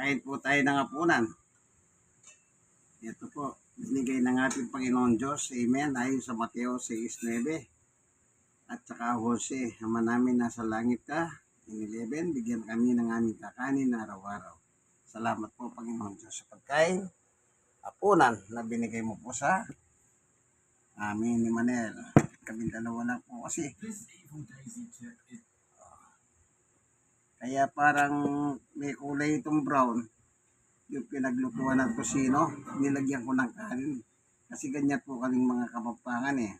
Kain po tayo ng hapunan. Ito po, binigay ng ating Panginoon Diyos. Amen. Ayon sa Mateo 6.9. At saka Jose, Ama namin nasa langit ka. In 11, bigyan kami ng aming kakanin na araw-araw. Salamat po Panginoon Diyos sa pagkain. Hapunan na binigay mo po sa amin ni Manel. Kami dalawa lang po kasi. Kaya parang may kulay itong brown. Yung pinaglutuan ng kusino, nilagyan ko ng kanin. Kasi ganyan po kaming mga kapampangan eh.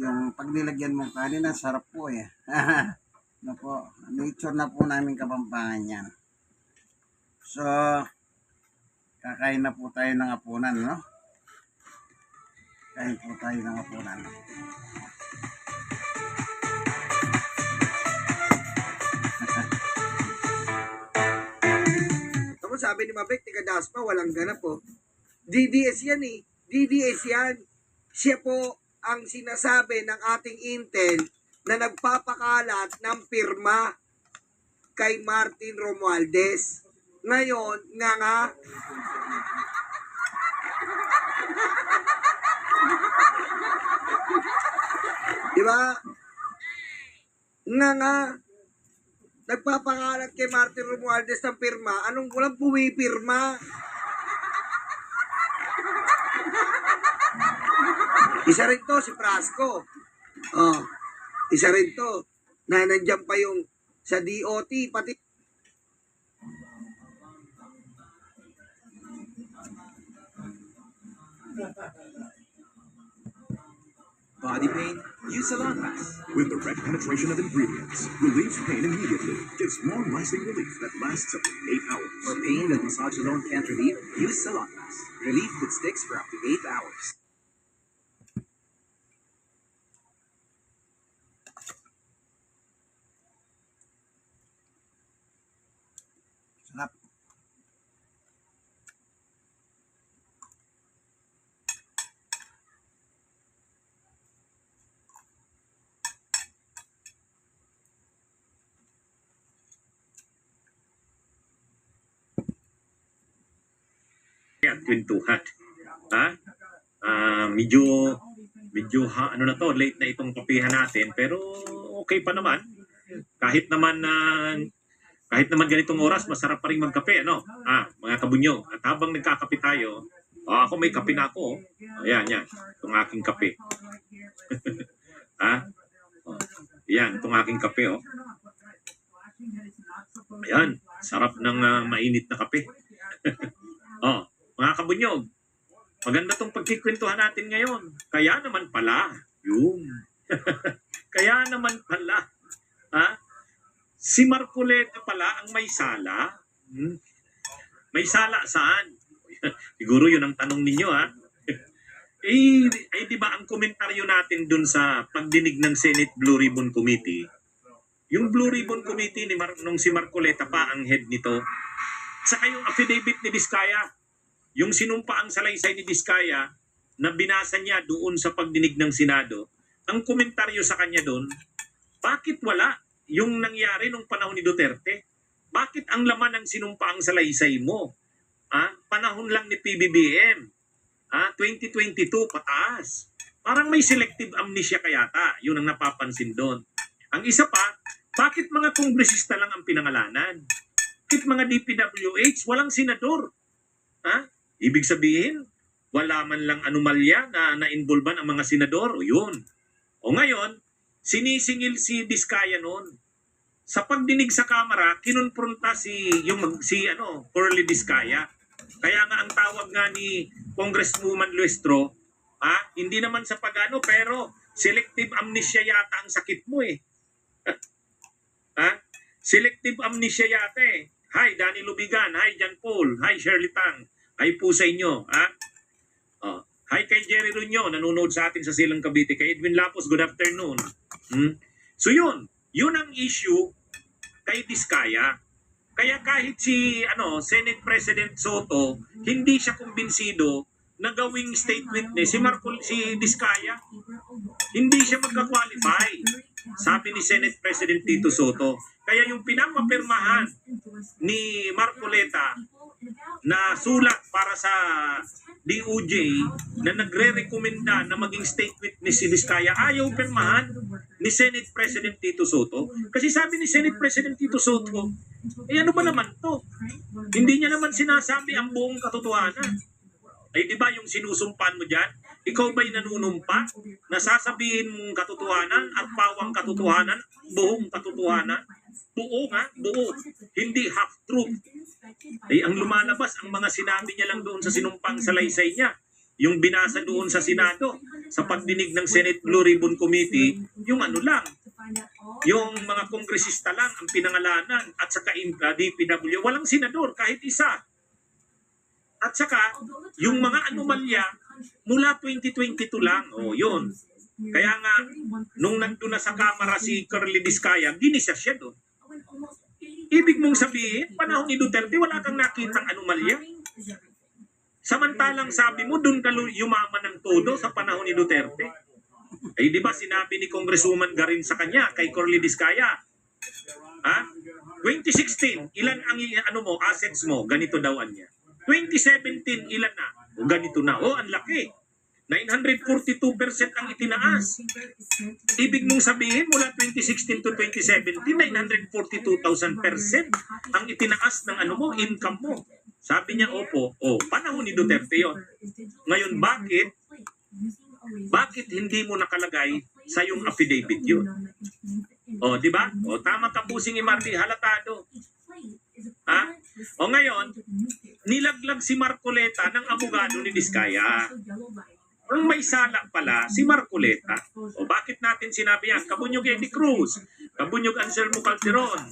Yung pag nilagyan mong kanin, ang sarap po eh. na po, nature na po namin kapampangan yan. So, kakain na po tayo ng apunan, no? Kain po tayo ng apunan. Ako sabi ni Mabek, tiga Dasma, walang ganap po. DDS yan eh. DDS yan. Siya po ang sinasabi ng ating Intel na nagpapakalat ng pirma kay Martin Romualdez. Ngayon, nga nga, di ba? Nga nga, nagpapakalat kay Martin Romualdez ng pirma, anong walang pumipirma? Isa rin to, si Frasco. Oh, isa rin to, na nandyan pa yung sa DOT, pati Body pain? Use Salonpas. With direct penetration of ingredients, relieves pain immediately, gives long-lasting relief that lasts up to eight hours. For pain that massage alone can't relieve, use Salon Salonpas. Relief that sticks for up to 8 hours. Sarap. At kwentuhan. Ha? Ah, medyo medyo ha, ano na to, late na itong kapihan natin, pero okay pa naman. Kahit naman na kahit naman ganitong oras, masarap pa rin magkape, ano? Ah, mga kabunyo. At habang nagkakape tayo, ah, ako may kape na ako. oh. Ayan, yan. Itong aking kape. ha? Oh, yan, itong aking kape, oh. Ayan, sarap ng ah, mainit na kape. oh, mga kabunyog, maganda tong pagkikwentuhan natin ngayon. Kaya naman pala, yung, kaya naman pala, ha? Si Marcoleta pala ang may sala. Hmm? May sala saan? Siguro yun ang tanong ninyo, ha? eh, eh, di ba ang komentaryo natin dun sa pagdinig ng Senate Blue Ribbon Committee, yung Blue Ribbon Committee ni Mar- nung si Marcoleta pa ang head nito, saka yung affidavit ni Vizcaya, yung sinumpa ang salaysay ni Vizcaya na binasa niya doon sa pagdinig ng Senado, ang komentaryo sa kanya doon, bakit wala yung nangyari nung panahon ni Duterte? Bakit ang laman ng sinumpa ang salaysay mo? Ah, panahon lang ni PBBM. Ah, 2022 pataas. Parang may selective amnesia kayata. Yun ang napapansin doon. Ang isa pa, bakit mga kongresista lang ang pinangalanan? Bakit mga DPWH, walang senador? Ha? Ibig sabihin, wala man lang anomalya na na-involvean ang mga senador. O yun. O ngayon, sinisingil si Diskaya noon. Sa pagdinig sa kamera, kinonfronta si yung si ano, Curly Diskaya. Kaya nga ang tawag nga ni Congresswoman Luestro, ah, hindi naman sa pagano pero selective amnesia yata ang sakit mo eh. ha? Selective amnesia yata eh. Hi, Danny Lubigan. Hi, John Paul. Hi, Shirley Tang. Hi po sa inyo. Ha? Oh. Hi kay Jerry Runyo, nanonood sa atin sa Silang Cavite. Kay Edwin Lapos, good afternoon. Hmm? So yun, yun ang issue kay Diskaya. Kaya kahit si ano Senate President Soto, hindi siya kumbinsido na gawing state witness si Marco si Diskaya. Hindi siya magka-qualify. sabi ni Senate President Tito Soto. Kaya yung pinapapirmahan ni Marcoleta na sulat para sa DOJ na nagre-rekomenda na maging state witness si Vizcaya, ayaw pirmahan ni Senate President Tito Soto. Kasi sabi ni Senate President Tito Soto, eh ano ba naman to? Hindi niya naman sinasabi ang buong katotohanan. Ay di ba yung sinusumpan mo dyan? Ikaw ba'y nanunumpa? Nasasabihin mong katotohanan at pawang katotohanan, buong katotohanan? Buo nga, buo. Hindi half-truth. Ay ang lumalabas, ang mga sinabi niya lang doon sa sinumpang salaysay niya. Yung binasa doon sa Senado, sa pagdinig ng Senate Blue Ribbon Committee, yung ano lang, yung mga kongresista lang ang pinangalanan at saka IMCA, DPW, walang senador kahit isa. At saka, yung mga anomalya mula 2022 lang, oh, yun. Kaya nga, nung nandun na sa kamera si Curly Vizcaya, ginisa siya doon. Ibig mong sabihin, panahon ni Duterte, wala kang nakitang anomalya. Samantalang sabi mo, doon ka yumaman ng todo sa panahon ni Duterte. Eh, di ba sinabi ni Congresswoman Garin sa kanya, kay Corly Vizcaya, ha? 2016, ilan ang ano mo, assets mo? Ganito dawan niya. 2017, ilan na? O ganito na. O, ang laki. 942% ang itinaas. Ibig mong sabihin, mula 2016 to 2017, 942,000% ang itinaas ng ano mo, income mo. Sabi niya, opo, o, panahon ni Duterte yon. Ngayon, bakit? Bakit hindi mo nakalagay sa yung affidavit yun? O, di ba? O, tama ka po sing Marty, halatado. Ha? O ngayon, nilaglag si Marcoleta ng abogado ni Vizcaya. Ang may sala pala, si Marcoleta. O bakit natin sinabi yan? Kabunyog Eddie Cruz, Kabunyog Anselmo Calderon.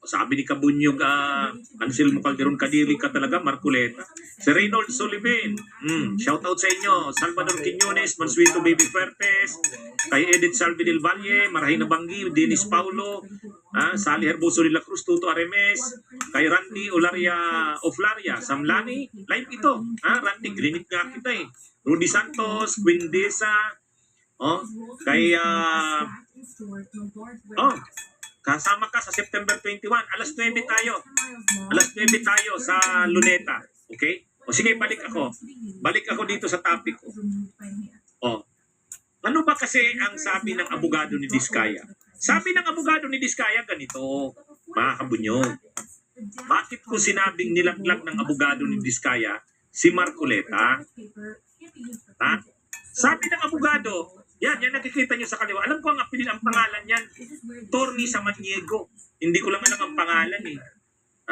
O sabi ni Kabunyog uh, Anselmo Calderon, kadiri ka talaga, Marcoleta. Si Reynold Sullivan, mm, shout out sa inyo. Salvador Quiñones, Mansuito Baby Fuertes, kay Edith Salvi del Valle, Marahina Banggi, Dennis Paulo, ah, Sally Herboso de la Cruz, Tuto Aremes, kay Randy Olaria Oflaria, Samlani, live ito. Ah, Randy, grinig nga kita eh. Rudy Santos, Quindesa, oh, kay, ah, oh, kasama ka sa September 21. Alas 9 tayo. Alas 9 tayo sa Luneta. Okay? O sige, balik ako. Balik ako dito sa topic ko. Oh. Ano ba kasi ang sabi ng abogado ni Diskaya? Sabi ng abogado ni Diskaya ganito, mga kabunyog. Bakit ko sinabing nilaglag ng abogado ni Diskaya si Marcoleta? Ha? Sabi ng abogado, yan, yan nakikita nyo sa kaliwa. Alam ko ang apelid, ang pangalan yan, Torni Samaniego. Hindi ko lang alam ang pangalan eh.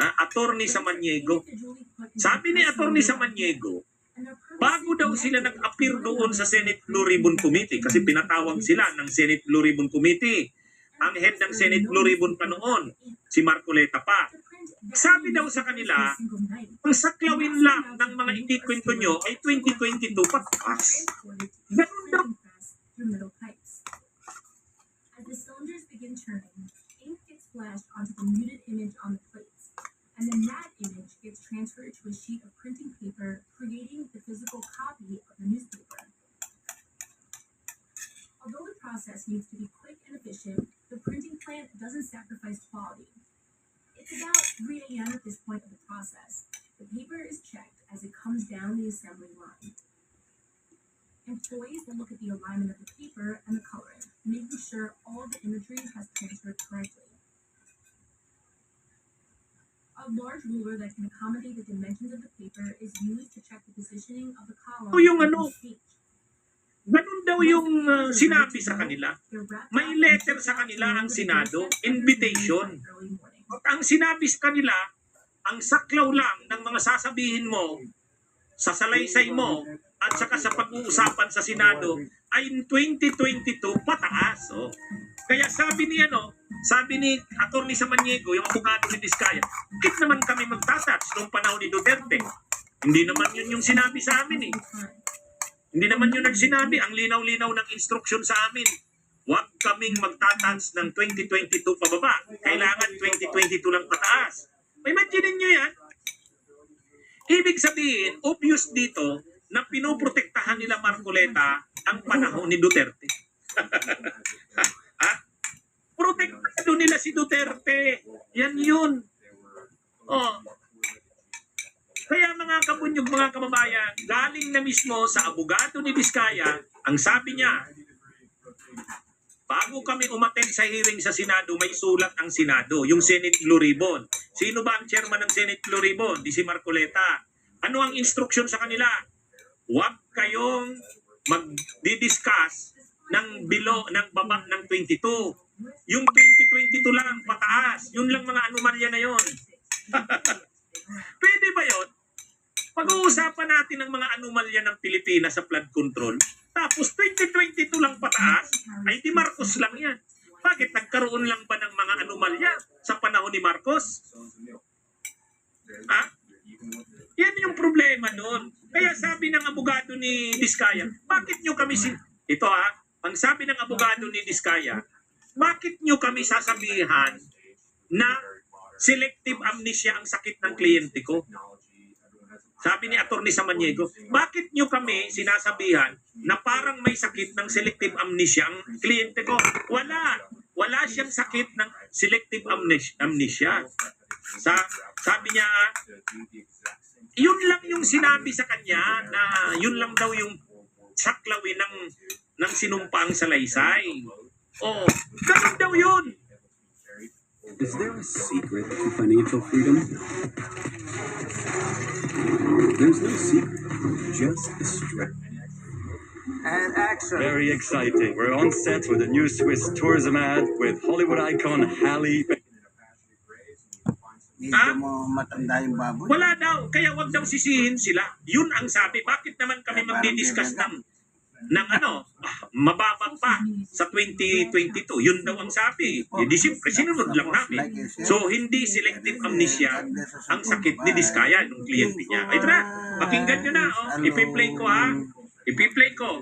Ha? Attorney Samaniego. Sabi ni Attorney Samaniego, bago daw sila nag-appear doon sa Senate Blue Ribbon Committee, kasi pinatawag sila ng Senate Blue Ribbon Committee, ang head ng Senate Blue Ribbon pa noon, si Marcoleta pa. Sabi daw sa kanila, ang saklawin lang ng mga hindi kwento nyo ay 2022 pataas. Ganun daw. As the cylinders begin turning, ink gets flashed onto the muted image on the plates, and then that image gets transferred to a sheet of printing paper, creating the physical copy of the newspaper. Although the process needs to be quick and efficient, the printing plant doesn't sacrifice quality. It's about 3 a.m. at this point of the process. The paper is checked as it comes down the assembly line. Employees will look at the alignment of the paper and the coloring, making sure all the imagery has transferred correctly. A large ruler that can accommodate the dimensions of the paper is used to check the positioning of the column O yung ano. Ganun daw yung uh, sinabi sa kanila. May letter sa kanila ang Senado, invitation. Ang sinabi sa kanila, ang saklaw lang ng mga sasabihin mo, sa salaysay mo, at saka sa pag-uusapan sa Senado, ay in 2022 pataas. Oh. Kaya sabi ni ano, sabi ni Atty. Samaniego, yung abogado ni Diskaya, bakit naman kami magtatouch noong panahon ni Duterte? Hindi naman yun yung sinabi sa amin eh. Hindi naman yun nagsinabi. Ang linaw-linaw ng instruction sa amin. Huwag kaming magtatouch ng 2022 pababa. Kailangan 2022 lang pataas. Imagine nyo yan. Ibig sabihin, obvious dito na pinoprotektahan nila Marcoleta ang panahon ni Duterte. ha? protektado nila si Duterte. Yan yun. Oh. Kaya mga kabunyog, mga kababayan, galing na mismo sa abogado ni Vizcaya, ang sabi niya, bago kami umattend sa hearing sa Senado, may sulat ang Senado, yung Senate Blue Ribbon. Sino ba ang chairman ng Senate Blue Ribbon? Di si Marcoleta. Ano ang instruction sa kanila? Huwag kayong mag-discuss ng below, ng baba ng 22. Yung 2022 lang, pataas. Yun lang mga anomalya na yon. Pwede ba yon? Pag-uusapan natin ang mga anomalya ng Pilipinas sa flood control. Tapos 2022 lang pataas, ay di Marcos lang yan. Bakit nagkaroon lang ba ng mga anomalya sa panahon ni Marcos? Ha? Yan yung problema noon. Kaya sabi ng abogado ni Diskaya, bakit nyo kami sin... Ito ha, ang sabi ng abogado ni Diskaya, bakit nyo kami sasabihan na selective amnesia ang sakit ng kliyente ko? Sabi ni Atty. Samaniego, bakit nyo kami sinasabihan na parang may sakit ng selective amnesia ang kliyente ko? Wala. Wala siyang sakit ng selective amnes- amnesia. Sa, sabi niya, yun lang yung sinabi sa kanya na yun lang daw yung saklawin ng ng sinumpaang salaysay. Oh, ganun daw yun. Is there a secret to financial freedom? There's no secret, just a strength. And action. Very exciting. We're on set with a new Swiss tourism ad with Hollywood icon Halle Medyo mo matanda yung baboy. Wala daw, kaya wag daw sisihin sila. Yun ang sabi. Bakit naman kami magdi-discuss ng ng ano, mababa pa sa 2022. Yun daw ang sabi. Eh, di siyempre, sinunod lang namin. So, hindi selective amnesia ang sakit ni Diskaya, nung kliyente niya. Ay, tara, pakinggan nyo na. Oh. Ipi-play ko ha. Ipi-play ko.